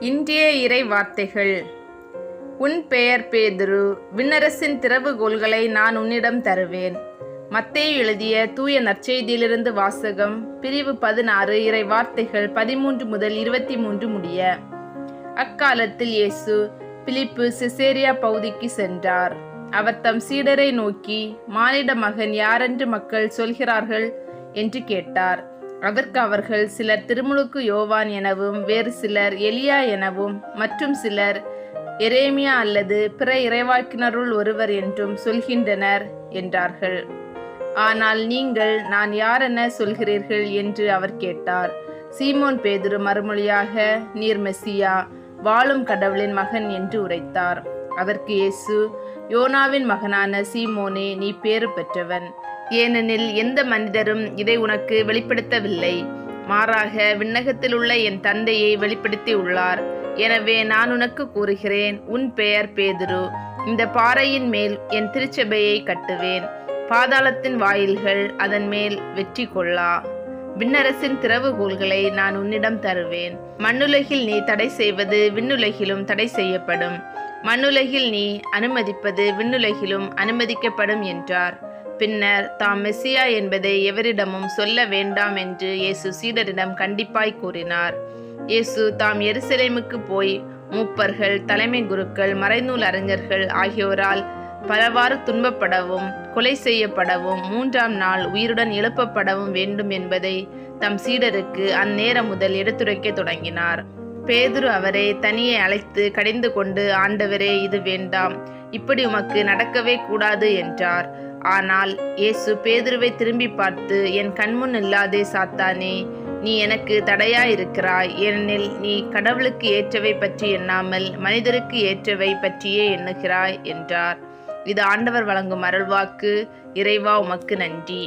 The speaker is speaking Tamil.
இன்றைய இறை வார்த்தைகள். உன் பெயர் பேதுரு விண்ணரசின் திறவுகோல்களை நான் உன்னிடம் தருவேன். மத்தேயு எழுதிய தூய நற்செய்தியிலிருந்து வாசகம் பிரிவு பதினாறு இறை வார்த்தைகள் பதிமூன்று முதல் இருபத்தி மூன்று முடிய. அக்காலத்தில் இயேசு பிலிப்பு சிசேரியா பகுதிக்கு சென்றார். அவர் தம் சீடரை நோக்கி மானிட மகன் யாரென்று மக்கள் சொல்கிறார்கள் என்று கேட்டார். அதற்கு அவர்கள் சிலர் திருமுழுக்கு யோவான் எனவும் வேறு சிலர் எலியா எனவும் மற்றும் சிலர் எரேமியா அல்லது பிற இறைவாக்கினருள் ஒருவர் என்றும் சொல்கின்றனர் என்றார்கள். ஆனால் நீங்கள் நான் யாரென சொல்கிறீர்கள்? என்று அவர் கேட்டார். சீமோன் பேதுரு மறுமொழியாக நீர் மெஸ்ஸியா வாழும் கடவுளின் மகன் என்று உரைத்தார். அதற்கு இயேசு யோனாவின் மகனான சீமோனே நீ பேறு பெற்றவன். ஏனெனில் எந்த மனிதரும் இதை உனக்கு வெளிப்படுத்தவில்லை. மாறாக விண்ணகத்தில் உள்ள என் தந்தையை வெளிப்படுத்தி உள்ளார். எனவே நான் உனக்கு கூறுகிறேன் உன் பெயர் பேதுரு. இந்த பாறையின் மேல் என் திருச்சபையை கட்டுவேன். பாதாளத்தின் வாயில்கள் அதன் மேல் வெற்றி கொள்ளா. விண்ணரசின் திறவுகோள்களை நான் உன்னிடம் தருவேன். மண்ணுலகில் நீ தடை செய்வது விண்ணுலகிலும் தடை செய்யப்படும். மண்ணுலகில் நீ அனுமதிப்பது விண்ணுலகிலும் அனுமதிக்கப்படும் என்றார். பின்னர் தாம் மெஸ்ஸியா என்பதை எவரிடமும் சொல்ல வேண்டாம் என்று இயேசு சீடரிடம் கண்டிப்பாய் கூறினார். இயேசு தாம் எருசலேமுக்கு போய் மூப்பர்கள் தலைமை குருக்கள் மறைநூல் அறிஞர்கள் ஆகியோரால் பலவாறு துன்பப்படவும் கொலை செய்யப்படவும் மூன்றாம் நாள் உயிருடன் எழுப்பப்படவும் வேண்டும் என்பதை தம் சீடருக்கு அந்நேரம் முதல் எடுத்துரைக்க தொடங்கினார். பேதுரு அவரை தனியே அழைத்து கடிந்து கொண்டு ஆண்டவரே இது வேண்டாம். இப்படி உமக்கு நடக்கவே கூடாது என்றார். ஆனால் இயேசு பேதுருவை திரும்பி பார்த்து என் கண்முன் இல்லாதே சாத்தானே நீ எனக்கு தடையாயிருக்கிறாய். ஏனெனில் நீ கடவுளுக்கு ஏற்றவை பற்றி எண்ணாமல் மனிதருக்கு ஏற்றவை பற்றியே எண்ணுகிறாய் என்றார். இது ஆண்டவர் வழங்கும் அருள்வாக்கு. இறைவா உமக்கு நன்றி.